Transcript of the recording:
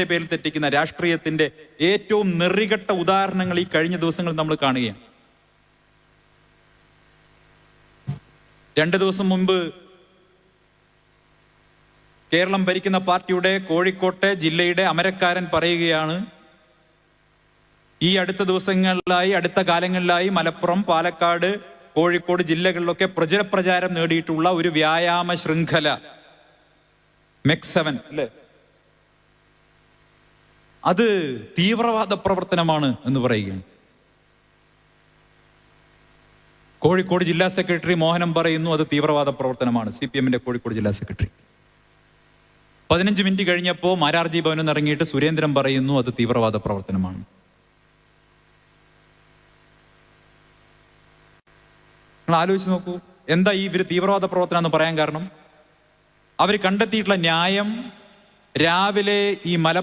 മതത്തിന്റെ പേരിൽ തെറ്റിക്കുന്ന രാഷ്ട്രീയത്തിന്റെ ഏറ്റവും നെറികെട്ട ഉദാഹരണങ്ങൾ ഈ കഴിഞ്ഞ ദിവസങ്ങൾ നമ്മൾ കാണുകയാണ്. രണ്ട് ദിവസം മുമ്പ് കേരളം ഭരിക്കുന്ന പാർട്ടിയുടെ കോഴിക്കോട്ടെ ജില്ലയുടെ അമരക്കാരൻ പറയുകയാണ് ഈ അടുത്ത ദിവസങ്ങളിലായി അടുത്ത കാലങ്ങളിലായി മലപ്പുറം പാലക്കാട് കോഴിക്കോട് ജില്ലകളിലൊക്കെ പ്രചരപ്രചാരം നേടിയിട്ടുള്ള ഒരു വ്യായാമ ശൃംഖല മെക്സവൻ അല്ലെ? അത് തീവ്രവാദ പ്രവർത്തനമാണ് എന്ന് പറയുകയാണ്. കോഴിക്കോട് ജില്ലാ സെക്രട്ടറി മോഹനം പറയുന്നു അത് തീവ്രവാദ പ്രവർത്തനമാണ്. സി പി എമ്മിന്റെ കോഴിക്കോട് ജില്ലാ സെക്രട്ടറി. പതിനഞ്ച് മിനിറ്റ് കഴിഞ്ഞപ്പോൾ മാരാർജി ഭവനിൽ ഇറങ്ങിയിട്ട് സുരേന്ദ്രൻ പറയുന്നു അത് തീവ്രവാദ പ്രവർത്തനമാണ്. നിങ്ങൾ ആലോചിച്ച് നോക്കൂ എന്താ ഈ ഇവർ തീവ്രവാദ പ്രവർത്തനം എന്ന് പറയാൻ കാരണം? അവർ കണ്ടെത്തിയിട്ടുള്ള ന്യായം രാവിലെ ഈ മല